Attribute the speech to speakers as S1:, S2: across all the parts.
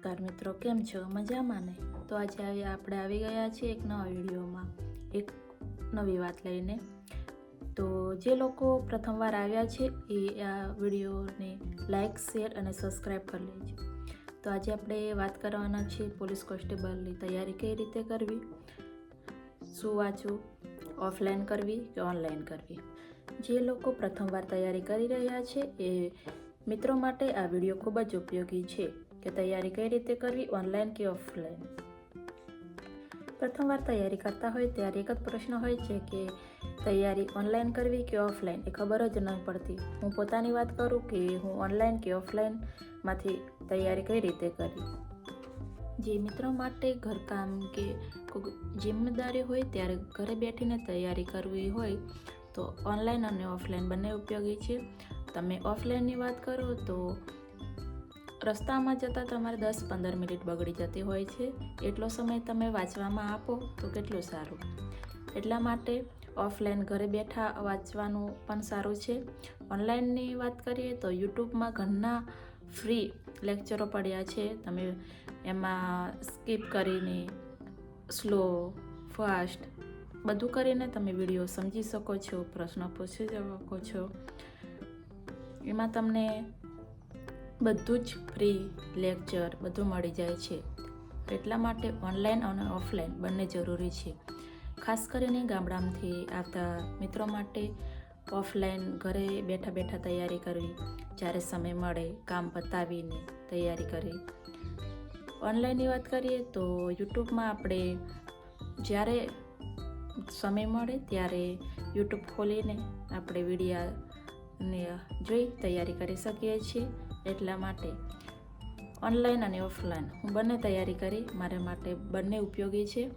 S1: નમસ્કાર મિત્રો, કેમ છો? મજામાં ને તો આજે આવી આપણે આવી ગયા છીએ એક નવા વિડીયોમાં, એક નવી વાત લઈને. તો જે લોકો પ્રથમવાર આવ્યા છે, એ આ વિડીયોને લાઇક શેર અને સબસ્ક્રાઈબ કરી લેજો. તો આજે આપણે વાત કરવાના છીએ પોલીસ કોન્સ્ટેબલની તૈયારી કઈ રીતે કરવી, શું વાંચવું, ઓફલાઈન કરવી કે ઓનલાઈન કરવી. જે લોકો પ્રથમવાર તૈયારી કરી રહ્યા છે, એ મિત્રો માટે આ વીડિયો ખૂબ જ ઉપયોગી છે. કે તૈયારી કઈ રીતે કરવી ઓનલાઈન કે ઓફલાઈન પ્રથમવાર તૈયારી કરતા હોય ત્યારે એક જ પ્રશ્ન હોય છે કે તૈયારી ઓનલાઈન કરવી કે ઓફલાઈન એ ખબર જ ન પડતી. હું પોતાની વાત કરું કે હું ઓનલાઈન કે ઓફલાઈનમાંથી તૈયારી કઈ રીતે કરી? જે મિત્રો માટે ઘરકામ કે જિમ્મેદારી હોય ત્યારે ઘરે બેઠીને તૈયારી કરવી હોય તો ઓનલાઈન અને ઓફલાઈન બંને ઉપયોગી છે. તમે ઓફલાઈનની વાત કરો તો રસ્તામાં જતાં તમારે દસ પંદર મિનિટ બગડી જતી હોય છે. એટલો સમય તમે વાંચવામાં આપો તો કેટલું સારું. એટલા માટે ઓફલાઈન ઘરે બેઠા વાંચવાનું પણ સારું છે. ઓનલાઈનની વાત કરીએ તો યુટ્યુબમાં ઘણા ફ્રી લેક્ચરો પડ્યા છે. તમે એમાં સ્કીપ કરીને સ્લો, ફાસ્ટ બધું કરીને તમે વીડિયો સમજી શકો છો, પ્રશ્નો પૂછી શકો છો. એમાં તમને બધું જ ફ્રી લેક્ચર બધું મળી જાય છે. એટલા માટે ઓનલાઈન અને ઓફલાઈન બંને જરૂરી છે. ખાસ કરીને ગામડામાંથી આવતા મિત્રો માટે ઓફલાઈન ઘરે બેઠા બેઠા તૈયારી કરવી, જ્યારે સમય મળે કામ પતાવીને તૈયારી કરવી. ઓનલાઈનની વાત કરીએ તો યુટ્યુબમાં આપણે જ્યારે સમય મળે ત્યારે યુટ્યુબ ખોલીને આપણે વિડીયાને જોઈ તૈયારી કરી શકીએ છીએ. એટલા માટે ઓનલાઈન અને ઓફલાઈન હું બંને તૈયારી કરી, મારા માટે બંને ઉપયોગી છે.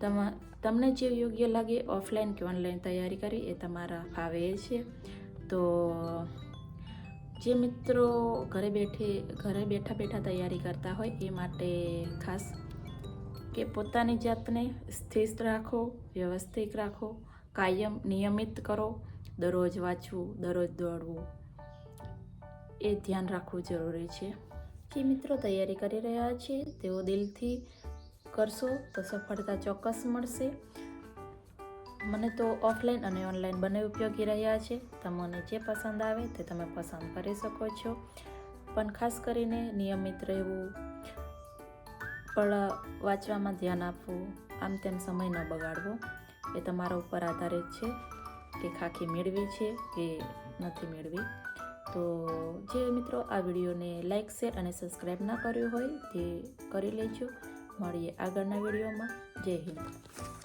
S1: તમ, તમને જે યોગ્ય લાગે ઓફલાઈન કે ઓનલાઈન તૈયારી કરી, એ તમારા ફાવે છે. તો, જે મિત્રો ઘરે બેઠે, ઘરે બેઠા બેઠા તૈયારી કરતા હોય, એ માટે ખાસ કે પોતાની જાતને સ્થિર રાખો, વ્યવસ્થિત રાખો, કાયમ નિયમિત કરો. દરરોજ વાંચવું, દરરોજ દોડવું એ ધ્યાન રાખવું જરૂરી છે. જે મિત્રો તૈયારી કરી રહ્યા છે, તેઓ દિલથી કરશો તો સફળતા ચોક્કસ મળશે. મને તો ઓફલાઈન અને ઓનલાઈન બંને ઉપયોગી રહ્યા છે. તમને જે પસંદ આવે તે તમે પસંદ કરી શકો છો. પણ ખાસ કરીને નિયમિત રહેવું પણ વાંચવામાં ધ્યાન આપવું, આમ તેમ સમય ન બગાડવો, એ તમારા ઉપર આધારિત છે કે ખાખી મેળવી છે કે નથી મેળવી. તો જે મિત્રો આ વિડીયોને લાઇક શેર અને સબસ્ક્રાઈબ ના કર્યું હોય તે કરી લેજો. મળીએ આગળના વિડીયોમાં. જય હિન્દ.